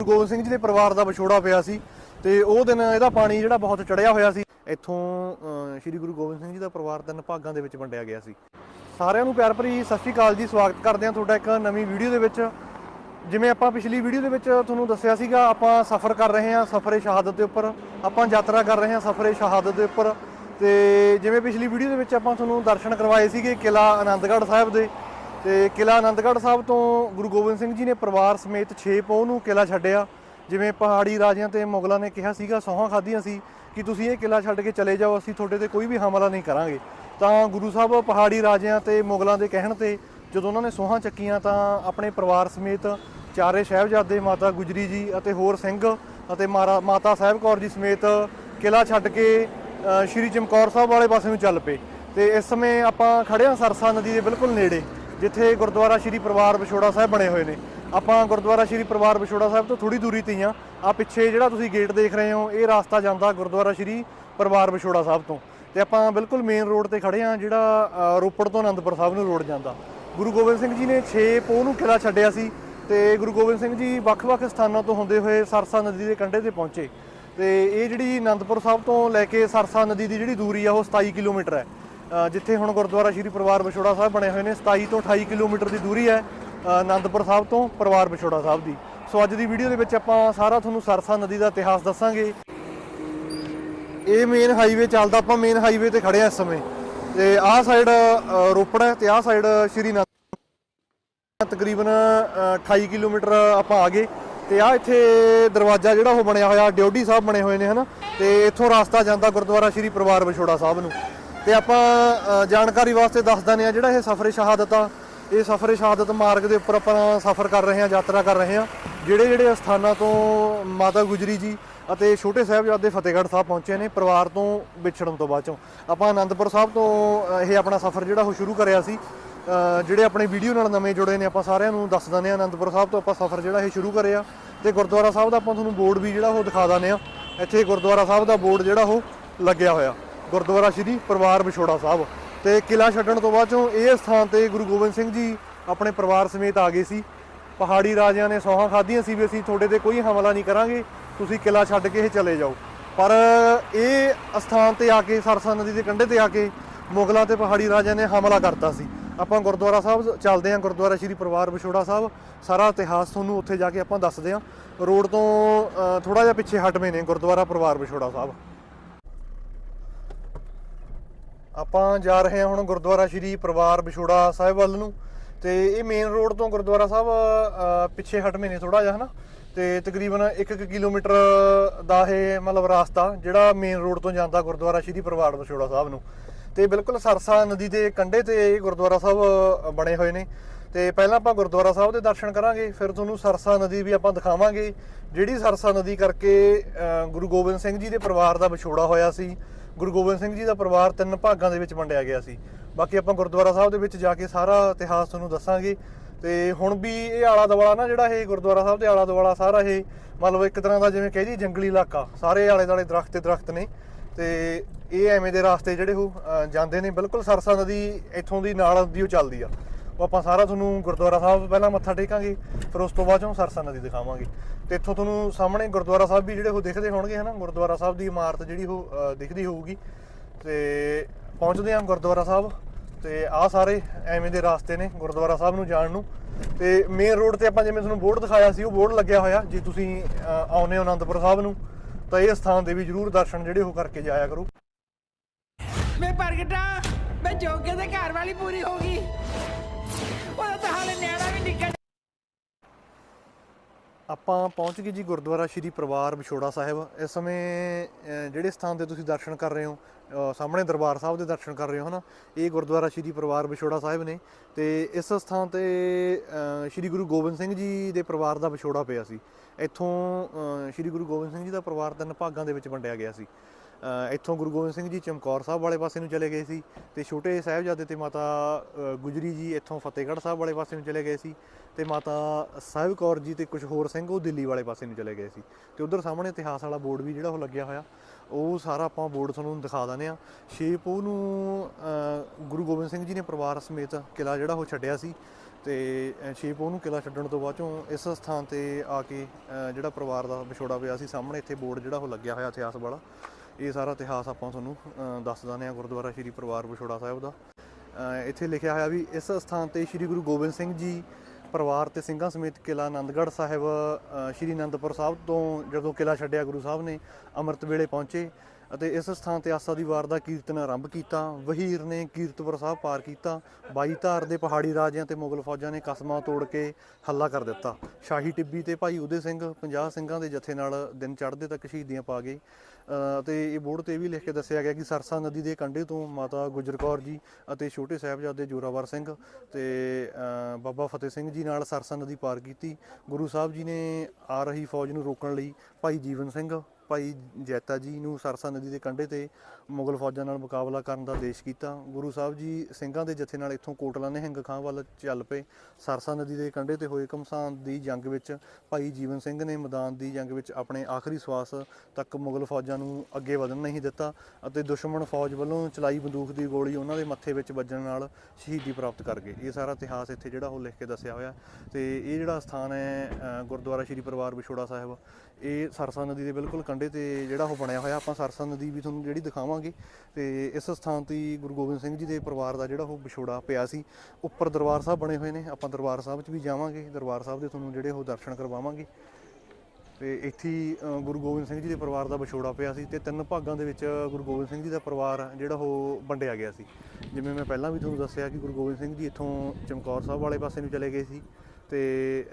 ਗੁਰੂ ਗੋਬਿੰਦ ਸਿੰਘ ਜੀ ਦੇ ਪਰਿਵਾਰ ਦਾ ਵਿਛੋੜਾ ਪਿਆ ਸੀ ਤੇ ਉਹ ਦਿਨ ਇਹਦਾ ਪਾਣੀ ਜਿਹੜਾ ਬਹੁਤ ਚੜਿਆ ਹੋਇਆ ਸੀ। ਇੱਥੋਂ ਸ੍ਰੀ ਗੁਰੂ ਗੋਬਿੰਦ ਸਿੰਘ ਜੀ ਦਾ ਪਰਿਵਾਰ ਤਿੰਨ ਭਾਗਾਂ ਦੇ ਵਿੱਚ ਵੰਡਿਆ ਗਿਆ ਸੀ। ਸਾਰਿਆਂ ਨੂੰ ਪਿਆਰ ਭਰੀ ਸਤਿ ਸ਼੍ਰੀ ਅਕਾਲ ਜੀ, ਸਵਾਗਤ ਕਰਦੇ ਹਾਂ ਤੁਹਾਡਾ ਇੱਕ ਨਵੀਂ ਵੀਡੀਓ ਦੇ ਵਿੱਚ। ਜਿਵੇਂ ਆਪਾਂ ਪਿਛਲੀ ਵੀਡੀਓ ਦੇ ਵਿੱਚ ਤੁਹਾਨੂੰ ਦੱਸਿਆ ਸੀਗਾ, ਆਪਾਂ ਸਫ਼ਰ ਕਰ ਰਹੇ ਹਾਂ ਸਫ਼ਰੇ ਸ਼ਹਾਦਤ ਦੇ ਉੱਪਰ, ਆਪਾਂ ਯਾਤਰਾ ਕਰ ਰਹੇ ਹਾਂ ਸਫ਼ਰੇ ਸ਼ਹਾਦਤ ਦੇ ਉੱਪਰ। ਤੇ ਜਿਵੇਂ ਪਿਛਲੀ ਵੀਡੀਓ ਦੇ ਵਿੱਚ ਆਪਾਂ ਤੁਹਾਨੂੰ ਦਰਸ਼ਨ ਕਰਵਾਏ ਸੀਗੇ ਕਿਲਾ ਆਨੰਦਗੜ੍ਹ ਸਾਹਿਬ ਦੇ ਤੇ ਕਿਲਾ ਆਨੰਦਗੜ੍ਹ ਸਾਹਿਬ ਤੋਂ ਗੁਰੂ ਗੋਬਿੰਦ ਸਿੰਘ ਜੀ ਨੇ ਪਰਿਵਾਰ ਸਮੇਤ 6 ਪੋਹ ਨੂੰ ਕਿਲਾ ਛੱਡਿਆ। ਜਿਵੇਂ ਪਹਾੜੀ ਰਾਜਿਆਂ ਤੇ ਮੁਗਲਾਂ ਨੇ ਕਿਹਾ ਸੀਗਾ, ਸੌਹਾਂ ਖਾਧੀਆਂ ਸੀ ਕਿ ਤੁਸੀਂ ਇਹ ਕਿਲਾ ਛੱਡ ਕੇ ਚਲੇ ਜਾਓ, ਅਸੀਂ ਤੁਹਾਡੇ ਤੇ ਕੋਈ ਵੀ ਹਮਲਾ ਨਹੀਂ ਕਰਾਂਗੇ। ਤਾਂ ਗੁਰੂ ਸਾਹਿਬ ਪਹਾੜੀ ਰਾਜਿਆਂ ਤੇ ਮੁਗਲਾਂ ਦੇ ਕਹਿਣ ਤੇ ਜਦੋਂ ਉਹਨਾਂ ਨੇ ਸੋਹਾਂ ਚੱਕੀਆਂ ਤਾਂ ਆਪਣੇ ਪਰਿਵਾਰ ਸਮੇਤ ਚਾਰੇ ਸਾਹਿਬਜ਼ਾਦੇ ਮਾਤਾ ਗੁਜਰੀ ਜੀ ਅਤੇ ਹੋਰ ਸਿੰਘ ਅਤੇ ਮਾਰਾ- ਮਾਤਾ ਸਾਹਿਬ ਕੌਰ ਜੀ ਸਮੇਤ ਕਿਲਾ ਛੱਡ ਕੇ ਸ਼੍ਰੀ ਚਮਕੌਰ ਸਾਹਿਬ ਵਾਲੇ ਪਾਸੇ ਨੂੰ ਚੱਲ ਪਏ। ਤੇ ਇਸ ਸਮੇਂ ਆਪਾਂ ਖੜੇ ਹਾਂ ਸਰਸਾ ਨਦੀ ਦੇ ਬਿਲਕੁਲ ਨੇੜੇ। ਜਿੱਥੇ ਗੁਰਦੁਆਰਾ ਸ਼੍ਰੀ ਪਰਿਵਾਰ ਵਿਛੋੜਾ ਸਾਹਿਬ ਬਣੇ ਹੋਏ ਨੇ। ਆਪਾਂ ਗੁਰਦੁਆਰਾ ਸ਼੍ਰੀ ਪਰਿਵਾਰ ਵਿਛੋੜਾ ਸਾਹਿਬ ਤੋਂ ਥੋੜੀ ਦੂਰੀ ਤੇ ਹੀ ਆ ਆ ਪਿੱਛੇ ਜਿਹੜਾ ਤੁਸੀਂ ਗੇਟ ਦੇਖ ਰਹੇ ਹੋ, ਇਹ ਰਾਸਤਾ ਜਾਂਦਾ ਗੁਰਦੁਆਰਾ ਸ਼੍ਰੀ ਪਰਿਵਾਰ ਵਿਛੋੜਾ ਸਾਹਿਬ ਤੋਂ। ਤੇ ਆਪਾਂ ਬਿਲਕੁਲ ਮੇਨ ਰੋਡ ਤੇ ਖੜੇ ਆ ਜਿਹੜਾ ਰੋਪੜ ਤੋਂ ਅਨੰਦਪੁਰ ਸਾਹਿਬ ਨੂੰ ਰੋਡ ਜਾਂਦਾ। ਗੁਰੂ ਗੋਬਿੰਦ ਸਿੰਘ ਜੀ ਨੇ 6 ਪੋਹ ਨੂੰ ਕਿਲਾ ਛੱਡਿਆ ਸੀ ਤੇ ਗੁਰੂ ਗੋਬਿੰਦ ਸਿੰਘ ਜੀ ਵੱਖ-ਵੱਖ ਸਥਾਨਾਂ ਤੋਂ ਹੁੰਦੇ ਹੋਏ ਸਰਸਾ ਨਦੀ ਦੇ ਕੰਢੇ ਤੇ ਪਹੁੰਚੇ। ਤੇ ਇਹ ਜਿਹੜੀ ਅਨੰਦਪੁਰ ਸਾਹਿਬ ਤੋਂ ਲੈ ਕੇ ਸਰਸਾ ਨਦੀ ਦੀ ਜਿਹੜੀ ਦੂਰੀ ਆ, ਉਹ 27 ਕਿਲੋਮੀਟਰ ਹੈ। ਜਿੱਥੇ ਹੁਣ ਗੁਰਦੁਆਰਾ ਸ਼੍ਰੀ ਪਰਿਵਾਰ ਵਿਛੋੜਾ ਸਾਹਿਬ ਬਣੇ ਹੋਏ ਨੇ 27 ਤੋਂ 28 ਕਿਲੋਮੀਟਰ ਦੀ ਦੂਰੀ ਹੈ ਅ, ਆਨੰਦਪੁਰ ਸਾਹਿਬ ਤੋਂ ਪਰਿਵਾਰ ਵਿਛੋੜਾ ਸਾਹਿਬ ਦੀ। ਸੋ ਅੱਜ ਦੀ ਵੀਡੀਓ ਦੇ ਵਿੱਚ ਆਪਾਂ ਸਾਰਾ ਤੁਹਾਨੂੰ ਸਰਸਾ ਨਦੀ ਦਾ ਇਤਿਹਾਸ ਦੱਸਾਂਗੇ। ਇਹ ਮੇਨ ਹਾਈਵੇ ਚੱਲਦਾ ਆਪਾਂ ਮੇਨ ਹਾਈਵੇ ਤੇ ਖੜੇ ਆ ਇਸ ਸਮੇਂ। ਤੇ ਆਹ ਸਾਈਡ ਰੋਪੜ ਹੈ ਤੇ ਆਹ ਸਾਈਡ ਸ਼੍ਰੀ ਅਨੰਦ ਤਕਰੀਬਨ ਅ, 28 ਕਿਲੋਮੀਟਰ ਆਪਾਂ ਆ ਗਏ ਤੇ ਆ ਇੱਥੇ ਦਰਵਾਜ਼ਾ ਜਿਹੜਾ ਉਹ ਬਣਿਆ ਹੋਇਆ ਡਿਓਡੀ ਸਾਹਿਬ ਬਣੇ ਹੋਏ ਨੇ ਹਨਾ? ਤੇ ਇੱਥੋਂ ਰਸਤਾ ਜਾਂਦਾ ਗੁਰਦੁਆਰਾ ਸ਼੍ਰੀ ਪਰਿਵਾਰ ਵਿਛੋੜਾ ਸਾਹਿਬ ਨੂੰ। ਤੇ ਆਪਾਂ ਜਾਣਕਾਰੀ ਵਾਸਤੇ ਦੱਸ ਦਿੰਦੇ ਆ ਜਿਹੜਾ ਇਹ ਸਫ਼ਰੇ ਸ਼ਹਾਦਤ ਆ। ਇਹ ਸਫ਼ਰੇ ਸ਼ਹਾਦਤ ਮਾਰਗ ਦੇ ਉੱਪਰ ਆਪਾਂ ਸਫ਼ਰ ਕਰ ਰਹੇ ਹਾਂ, ਯਾਤਰਾ ਕਰ ਰਹੇ ਹਾਂ। ਜਿਹੜੇ ਜਿਹੜੇ ਸਥਾਨਾਂ ਤੋਂ ਮਾਤਾ ਗੁਜਰੀ ਜੀ ਅਤੇ ਛੋਟੇ ਸਾਹਿਬਜ਼ਾਦੇ ਫਤਿਹਗੜ੍ਹ ਸਾਹਿਬ ਪਹੁੰਚੇ ਨੇ ਪਰਿਵਾਰ ਤੋਂ ਵਿਛੜਨ ਤੋਂ ਬਾਅਦ ਚੋਂ। ਆਪਾਂ ਆਨੰਦਪੁਰ ਸਾਹਿਬ ਤੋਂ ਇਹ ਆਪਣਾ ਸਫ਼ਰ ਜਿਹੜਾ ਉਹ ਸ਼ੁਰੂ ਕਰਿਆ ਸੀ। ਜਿਹੜੇ ਆਪਣੇ ਵੀਡੀਓ ਨਾਲ ਨਵੇਂ ਜੁੜੇ ਨੇ, ਆਪਾਂ ਸਾਰਿਆਂ ਨੂੰ ਦੱਸ ਦਿੰਦੇ ਆ ਆਨੰਦਪੁਰ ਸਾਹਿਬ ਤੋਂ ਆਪਾਂ ਸਫ਼ਰ ਜਿਹੜਾ ਇਹ ਸ਼ੁਰੂ ਕਰਿਆ। ਤੇ ਗੁਰਦੁਆਰਾ ਸਾਹਿਬ ਦਾ ਆਪਾਂ ਤੁਹਾਨੂੰ ਬੋਰਡ ਵੀ ਜਿਹੜਾ ਉਹ ਦਿਖਾ ਦਿੰਦੇ ਆ ਇੱਥੇ ਗੁਰਦੁਆਰਾ ਸਾਹਿਬ ਦਾ ਬੋਰਡ ਜਿਹੜਾ ਉਹ ਲੱਗਿਆ ਹੋਇਆ। ਗੁਰਦੁਆਰਾ ਸ਼੍ਰੀ ਪਰਿਵਾਰ ਵਿਛੋੜਾ ਸਾਹਿਬ ਤੇ ਕਿਲਾ ਛੱਡਣ ਤੋਂ ਬਾਅਦ ਚੋਂ ਇਹ ਸਥਾਨ ਤੇ ਗੁਰੂ ਗੋਬਿੰਦ ਸਿੰਘ ਜੀ ਆਪਣੇ ਪਰਿਵਾਰ ਸਮੇਤ ਆ ਗਏ ਸੀ। ਪਹਾੜੀ ਰਾਜਿਆਂ ਨੇ ਸੌਹਾਂ ਖਾਧੀਆਂ ਸੀ ਵੀ ਅਸੀਂ ਤੁਹਾਡੇ ਤੇ ਕੋਈ ਹਮਲਾ ਨਹੀਂ ਕਰਾਂਗੇ, ਤੁਸੀਂ ਕਿਲਾ ਛੱਡ ਕੇ ਇਹ ਚਲੇ ਜਾਓ। ਪਰ ਇਹ ਅਸਥਾਨ ਤੇ ਆ ਕੇ, ਸਰਸਾ ਨਦੀ ਦੇ ਕੰਢੇ ਤੇ ਆ ਕੇ ਮੁਗਲਾਂ ਤੇ ਪਹਾੜੀ ਰਾਜਿਆਂ ਨੇ ਹਮਲਾ ਕਰਤਾ ਸੀ। ਆਪਾਂ ਗੁਰਦੁਆਰਾ ਸਾਹਿਬ ਚੱਲਦੇ ਹਾਂ, ਗੁਰਦੁਆਰਾ ਸ਼੍ਰੀ ਪਰਿਵਾਰ ਵਿਛੋੜਾ ਸਾਹਿਬ। ਸਾਰਾ ਇਤਿਹਾਸ ਤੁਹਾਨੂੰ ਉੱਥੇ ਜਾ ਕੇ ਆਪਾਂ ਦੱਸਦੇ ਹਾਂ। ਰੋਡ ਤੋਂ ਥੋੜਾ ਜਿਹਾ ਪਿੱਛੇ ਹਟਵੇਂ ਨੇ ਗੁਰਦੁਆਰਾ ਪਰਿਵਾਰ ਵਿਛੋੜਾ ਸਾਹਿਬ। ਆਪਾਂ ਜਾ ਰਹੇ ਹਾਂ ਹੁਣ ਗੁਰਦੁਆਰਾ ਸ਼੍ਰੀ ਪਰਿਵਾਰ ਵਿਛੋੜਾ ਸਾਹਿਬ ਵੱਲ ਨੂੰ ਤੇ ਇਹ ਮੇਨ ਰੋਡ ਤੋਂ ਗੁਰਦੁਆਰਾ ਸਾਹਿਬ ਪਿੱਛੇ ਹਟਵੇਂ ਨੇ ਥੋੜਾ ਜਿਹਾ, ਹਨਾ? ਤੇ ਤਕਰੀਬਨ 1 ਕਿਲੋਮੀਟਰ ਦਾ ਇਹ ਮਤਲਬ ਰਾਸਤਾ ਜਿਹੜਾ ਮੇਨ ਰੋਡ ਤੋਂ ਜਾਂਦਾ ਗੁਰਦੁਆਰਾ ਸ਼੍ਰੀ ਪਰਿਵਾਰ ਵਿਛੋੜਾ ਸਾਹਿਬ ਨੂੰ। ਤੇ ਬਿਲਕੁਲ ਸਰਸਾ ਨਦੀ ਦੇ ਕੰਢੇ ਤੇ ਇਹ ਗੁਰਦੁਆਰਾ ਸਾਹਿਬ ਬਣੇ ਹੋਏ ਨੇ। ਤੇ ਪਹਿਲਾਂ ਆਪਾਂ ਗੁਰਦੁਆਰਾ ਸਾਹਿਬ ਦੇ ਦਰਸ਼ਨ ਕਰਾਂਗੇ, ਫਿਰ ਤੁਹਾਨੂੰ ਸਰਸਾ ਨਦੀ ਵੀ ਆਪਾਂ ਦਿਖਾਵਾਂਗੇ। ਜਿਹੜੀ ਸਰਸਾ ਨਦੀ ਕਰਕੇ ਗੁਰੂ ਗੋਬਿੰਦ ਸਿੰਘ ਜੀ ਦੇ ਪਰਿਵਾਰ ਦਾ ਵਿਛੋੜਾ ਹੋਇਆ ਸੀ ਗੁਰੂ ਗੋਬਿੰਦ ਸਿੰਘ ਜੀ ਦਾ ਪਰਿਵਾਰ ਤਿੰਨ ਭਾਗਾਂ ਦੇ ਵਿੱਚ ਵੰਡਿਆ ਗਿਆ ਸੀ। ਬਾਕੀ ਆਪਾਂ ਗੁਰਦੁਆਰਾ ਸਾਹਿਬ ਦੇ ਵਿੱਚ ਜਾ ਕੇ ਸਾਰਾ ਇਤਿਹਾਸ ਤੁਹਾਨੂੰ ਦੱਸਾਂਗੇ। ਤੇ ਹੁਣ ਵੀ ਇਹ ਆਲਾ ਦੁਆਲਾ ਨਾ ਜਿਹੜਾ ਇਹ ਗੁਰਦੁਆਰਾ ਸਾਹਿਬ ਦੇ ਆਲਾ ਦੁਆਲਾ ਸਾਰਾ ਇਹ ਮਤਲਬ ਇੱਕ ਤਰ੍ਹਾਂ ਦਾ ਜਿਵੇਂ ਕਹਿ ਜੀ ਜੰਗਲੀ ਇਲਾਕਾ, ਸਾਰੇ ਆਲੇ ਦੁਆਲੇ ਦਰਖਤ ਤੇ ਦਰਖਤ ਨੇ। ਤੇ ਇਹ ਐਵੇਂ ਦੇ ਰਾਸਤੇ ਜਿਹੜੇ ਉਹ ਜਾਂਦੇ ਨੇ। ਬਿਲਕੁਲ ਸਰਸਾ ਨਦੀ ਇੱਥੋਂ ਦੀ ਨਾਲ ਦੀ ਉਹ ਚੱਲਦੀ ਆ। ਉਹ ਆਪਾਂ ਸਾਰਾ ਤੁਹਾਨੂੰ ਗੁਰਦੁਆਰਾ ਸਾਹਿਬ ਪਹਿਲਾਂ ਮੱਥਾ ਟੇਕਾਂਗੇ, ਫਿਰ ਉਸ ਤੋਂ ਬਾਅਦ ਚੋਂ ਸਰਸਾ ਨਦੀ ਦਿਖਾਵਾਂਗੇ। ਤੇ ਇੱਥੋਂ ਤੁਹਾਨੂੰ ਸਾਹਮਣੇ ਗੁਰਦੁਆਰਾ ਸਾਹਿਬ ਵੀ ਜਿਹੜੇ ਉਹ ਦਿਖਦੇ ਹੋਣਗੇ ਹਨਾ? ਗੁਰਦੁਆਰਾ ਸਾਹਿਬ ਦੀ ਇਮਾਰਤ ਜਿਹੜੀ ਉਹ ਦਿਖਦੀ ਹੋਊਗੀ। ਤੇ ਪਹੁੰਚਦੇ ਹਾਂ ਗੁਰਦੁਆਰਾ ਸਾਹਿਬ। ਤੇ ਆਹ ਸਾਰੇ ਐਵੇਂ ਦੇ ਰਾਸਤੇ ਨੇ ਗੁਰਦੁਆਰਾ ਸਾਹਿਬ ਨੂੰ ਜਾਣ ਨੂੰ। ਤੇ ਮੇਨ ਰੋਡ ਤੇ ਆਪਾਂ ਜਿਵੇਂ ਤੁਹਾਨੂੰ ਬੋਰਡ ਦਿਖਾਇਆ ਸੀ ਉਹ ਬੋਰਡ ਲੱਗਿਆ ਹੋਇਆ। ਜੇ ਤੁਸੀਂ ਅ, ਆਉਂਦੇ ਹੋ ਅਨੰਦਪੁਰ ਸਾਹਿਬ ਨੂੰ ਤਾਂ ਇਹ ਸਥਾਨ ਦੇ ਵੀ ਜਰੂਰ ਦਰਸ਼ਨ ਜਿਹੜੇ ਉਹ ਕਰਕੇ ਜਾਇਆ ਕਰੋ। ਮੈਂ ਪ੍ਰਗਟਾ ਮੈਂ ਜੋਗੇ ਦੇ ਘਰ ਵਾਲੀ ਪੂਰੀ ਹੋ ਗਈ। ਉਹਦਾ ਤਾਂ ਹਾਲੇ ਨਿਆਣਾ ਵੀ ਨਿੱਕਾ ਆਪਾਂ ਪਹੁੰਚ ਗਏ ਜੀ ਗੁਰਦੁਆਰਾ ਸ਼੍ਰੀ ਪਰਿਵਾਰ ਵਿਛੋੜਾ ਸਾਹਿਬ। ਇਸ ਸਮੇਂ ਜਿਹੜੇ ਸਥਾਨ ਤੇ ਤੁਸੀਂ ਦਰਸ਼ਨ ਕਰ ਰਹੇ ਹੋ ਸਾਹਮਣੇ ਦਰਬਾਰ ਸਾਹਿਬ ਦੇ ਦਰਸ਼ਨ ਕਰ ਰਹੇ ਹੋ, ਹਨਾ? ਇਹ ਗੁਰਦੁਆਰਾ ਸ਼੍ਰੀ ਪਰਿਵਾਰ ਵਿਛੋੜਾ ਸਾਹਿਬ ਨੇ ਤੇ ਇਸ ਸਥਾਨ ਤੇ ਸ਼੍ਰੀ ਗੁਰੂ ਗੋਬਿੰਦ ਸਿੰਘ ਜੀ ਦੇ ਪਰਿਵਾਰ ਦਾ ਵਿਛੋੜਾ ਪਿਆ ਸੀ। ਇੱਥੋਂ ਸ਼੍ਰੀ ਗੁਰੂ ਗੋਬਿੰਦ ਸਿੰਘ ਜੀ ਦਾ ਪਰਿਵਾਰ ਤਿੰਨ ਭਾਗਾਂ ਦੇ ਵਿੱਚ ਵੰਡਿਆ ਗਿਆ ਸੀ। ਇੱਥੋਂ ਗੁਰੂ ਗੋਬਿੰਦ ਸਿੰਘ ਜੀ ਚਮਕੌਰ ਸਾਹਿਬ ਵਾਲੇ ਪਾਸੇ ਨੂੰ ਚਲੇ ਗਏ ਸੀ ਤੇ ਛੋਟੇ ਸਾਹਿਬਜ਼ਾਦੇ ਤੇ ਮਾਤਾ ਗੁਜਰੀ ਜੀ ਇੱਥੋਂ ਫਤਿਹਗੜ੍ਹ ਸਾਹਿਬ ਵਾਲੇ ਪਾਸੇ ਨੂੰ ਚਲੇ ਗਏ ਸੀ ਤੇ ਮਾਤਾ ਸਾਹਿਬ ਕੌਰ ਜੀ ਤੇ ਕੁਝ ਹੋਰ ਸਿੰਘ ਉਹ ਦਿੱਲੀ ਵਾਲੇ ਪਾਸੇ ਨੂੰ ਚਲੇ ਗਏ ਸੀ। ਤੇ ਉਧਰ ਸਾਹਮਣੇ ਇਤਿਹਾਸ ਵਾਲਾ ਬੋਰਡ ਵੀ ਜਿਹੜਾ ਉਹ ਲੱਗਿਆ ਹੋਇਆ ਉਹ ਸਾਰਾ ਆਪਾਂ ਬੋਰਡ ਤੁਹਾਨੂੰ ਦਿਖਾ ਦਿੰਦੇ ਆ ਛੇ ਪੋਹ ਨੂੰ ਗੁਰੂ ਗੋਬਿੰਦ ਸਿੰਘ ਜੀ ਨੇ ਪਰਿਵਾਰ ਸਮੇਤ ਕਿਲਾ ਜਿਹੜਾ ਉਹ ਛੱਡਿਆ ਸੀ ਤੇ ਅ, ਛੇ ਨੂੰ ਕਿਲਾ ਛੱਡਣ ਤੋਂ ਬਾਅਦ ਚੋਂ ਇਸ ਸਥਾਨ ਤੇ ਆ ਕੇ ਜਿਹੜਾ ਪਰਿਵਾਰ ਦਾ ਵਿਛੋੜਾ ਪਿਆ ਸੀ ਸਾਹਮਣੇ ਇੱਥੇ ਬੋਰਡ ਜਿਹੜਾ ਉਹ ਲੱਗਿਆ ਹੋਇਆ ਇਤਿਹਾਸ ਵਾਲਾ। ਇਹ ਸਾਰਾ ਇਤਿਹਾਸ ਆਪਾਂ ਤੁਹਾਨੂੰ ਦੱਸ ਦਿੰਦੇ ਹਾਂ ਗੁਰਦੁਆਰਾ ਸ਼੍ਰੀ ਪਰਿਵਾਰ ਵਿਛੋੜਾ ਸਾਹਿਬ ਦਾ। ਇੱਥੇ ਲਿਖਿਆ ਹੋਇਆ ਵੀ ਇਸ ਸਥਾਨ ਤੇ ਸ਼੍ਰੀ ਗੁਰੂ ਗੋਬਿੰਦ ਸਿੰਘ ਜੀ ਪਰਿਵਾਰ ਤੇ ਸਿੰਘਾਂ ਸਮੇਤ ਕਿਲਾ ਆਨੰਦਗੜ੍ਹ ਸਾਹਿਬ ਸ਼੍ਰੀ ਅਨੰਦਪੁਰ ਸਾਹਿਬ ਤੋਂ ਜਦੋਂ ਕਿਲਾ ਛੱਡਿਆ ਗੁਰੂ ਸਾਹਿਬ ਨੇ, ਅੰਮ੍ਰਿਤ ਵੇਲੇ ਪਹੁੰਚੇ। ਅਤੇ ਇਸ ਸਥਾਨ ਤੇ ਆਸਾ ਦੀ ਵਾਰ ਦਾ ਕੀਰਤਨ ਆਰੰਭ ਕੀਤਾ। ਵਹੀਰ ਨੇ ਕੀਰਤਪੁਰ ਸਾਹਿਬ ਪਾਰ ਕੀਤਾ। ਬਾਈ ਧਾਰ ਦੇ ਪਹਾੜੀ ਰਾਜਿਆਂ ਤੇ ਮੁਗਲ ਫੌਜਾਂ ਨੇ ਕਸਮਾਂ ਤੋੜ ਕੇ ਹੱਲਾ ਕਰ ਦਿੱਤਾ। ਸ਼ਾਹੀ ਟਿੱਬੀ ਤੇ ਭਾਈ ਉਦੇ ਸਿੰਘ 50 ਸਿੰਘਾਂ ਦੇ ਜਥੇ ਨਾਲ ਦਿਨ ਚੜ੍ਹਦੇ ਤੱਕ ਸ਼ਹੀਦੀਆਂ ਪਾ ਗਏ। ਅ, ਤੇ ਇਹ ਬੋਰਡ ਤੇ ਵੀ ਲਿਖ ਕੇ ਦੱਸਿਆ ਗਿਆ ਕਿ ਸਰਸਾ ਨਦੀ ਦੇ ਕੰਢੇ ਤੋਂ ਮਾਤਾ ਗੁਜਰ ਕੌਰ ਜੀ ਅਤੇ ਛੋਟੇ ਸਾਹਿਬਜ਼ਾਦੇ ਜੋਰਾਵਰ ਸਿੰਘ ਤੇ ਬਾਬਾ ਫਤਿਹ ਸਿੰਘ ਜੀ ਨਾਲ ਸਰਸਾ ਨਦੀ ਪਾਰ ਕੀਤੀ। ਗੁਰੂ ਸਾਹਿਬ ਜੀ ਨੇ ਆ ਰਹੀ ਫੌਜ ਨੂੰ ਰੋਕਣ ਲਈ ਭਾਈ ਜੀਵਨ ਸਿੰਘ ਭਾਈ ਜੈਤਾ ਜੀ ਨੂੰ ਸਰਸਾ ਨਦੀ ਦੇ ਕੰਢੇ ਤੇ ਮੁਗਲ ਫੌਜਾਂ ਨਾਲ ਮੁਕਾਬਲਾ ਕਰਨ ਦਾ ਆਦੇਸ਼ ਕੀਤਾ। ਗੁਰੂ ਸਾਹਿਬ ਜੀ ਸਿੰਘਾਂ ਦੇ ਜਥੇ ਨਾਲ ਇੱਥੋਂ ਕੋਟਲਾ ਨਿਹੰਗ ਖਾਂ ਵੱਲ ਚੱਲ ਪਏ। ਸਰਸਾ ਨਦੀ ਦੇ ਕੰਢੇ ਤੇ ਹੋਏ ਘਮਸਾਨ ਦੀ ਜੰਗ ਵਿੱਚ ਭਾਈ ਜੀਵਨ ਸਿੰਘ ਨੇ ਮੈਦਾਨ ਦੀ ਜੰਗ ਵਿੱਚ ਆਪਣੇ ਆਖਰੀ ਸਵਾਸ ਤੱਕ ਮੁਗਲ ਫੌਜਾਂ ਨੂੰ ਅੱਗੇ ਵਧਣ ਨਹੀਂ ਦਿੱਤਾ ਅਤੇ ਦੁਸ਼ਮਣ ਫੌਜ ਵੱਲੋਂ ਚਲਾਈ ਬੰਦੂਕ ਦੀ ਗੋਲੀ ਉਹਨਾਂ ਦੇ ਮੱਥੇ ਵਿੱਚ ਵੱਜਣ ਨਾਲ ਸ਼ਹੀਦੀ ਪ੍ਰਾਪਤ ਕਰ ਗਏ। ਇਹ ਸਾਰਾ ਇਤਿਹਾਸ ਇੱਥੇ ਜਿਹੜਾ ਉਹ ਲਿਖ ਕੇ ਦੱਸਿਆ ਹੋਇਆ। ਤੇ ਇਹ ਜਿਹੜਾ ਸਥਾਨ ਹੈ ਗੁਰਦੁਆਰਾ ਸ਼੍ਰੀ ਪਰਿਵਾਰ ਵਿਛੋੜਾ ਸਾਹਿਬ ਇਹ ਸਰਸਾ ਨਦੀ ਦੇ ਬਿਲਕੁਲ ਕੰਢੇ ਤੇ ਜਿਹੜਾ ਉਹ ਬਣਿਆ ਹੋਇਆ, ਆਪਾਂ ਸਰਸਾ ਨਦੀ ਵੀ ਤੁਹਾਨੂੰ ਜਿਹੜੀ ਦਿਖਾਵਾਂਗੇ। ਤੇ ਇਸ ਸਥਾਨ ਤੇ ਹੀ ਗੁਰੂ ਗੋਬਿੰਦ ਸਿੰਘ ਜੀ ਦੇ ਪਰਿਵਾਰ ਦਾ ਜਿਹੜਾ ਉਹ ਵਿਛੋੜਾ ਪਿਆ ਸੀ। ਉੱਪਰ ਦਰਬਾਰ ਸਾਹਿਬ ਬਣੇ ਹੋਏ ਨੇ, ਆਪਾਂ ਦਰਬਾਰ ਸਾਹਿਬ 'ਚ ਵੀ ਜਾਵਾਂਗੇ, ਦਰਬਾਰ ਸਾਹਿਬ ਦੇ ਤੁਹਾਨੂੰ ਜਿਹੜੇ ਉਹ ਦਰਸ਼ਨ ਕਰਵਾਵਾਂਗੇ। ਤੇ ਇੱਥੇ ਗੁਰੂ ਗੋਬਿੰਦ ਸਿੰਘ ਜੀ ਦੇ ਪਰਿਵਾਰ ਦਾ ਵਿਛੋੜਾ ਪਿਆ ਸੀ ਤੇ ਤਿੰਨ ਭਾਗਾਂ ਦੇ ਵਿੱਚ ਗੁਰੂ ਗੋਬਿੰਦ ਸਿੰਘ ਜੀ ਦਾ ਪਰਿਵਾਰ ਜਿਹੜਾ ਉਹ ਵੰਡਿਆ ਗਿਆ ਸੀ। ਜਿਵੇਂ ਮੈਂ ਪਹਿਲਾਂ ਵੀ ਤੁਹਾਨੂੰ ਦੱਸਿਆ ਕਿ ਗੁਰੂ ਗੋਬਿੰਦ ਸਿੰਘ ਜੀ ਇੱਥੋਂ ਚਮਕੌਰ ਸਾਹਿਬ ਵਾਲੇ ਪਾਸੇ ਨੂੰ ਚਲੇ ਗਏ ਸੀ ਤੇ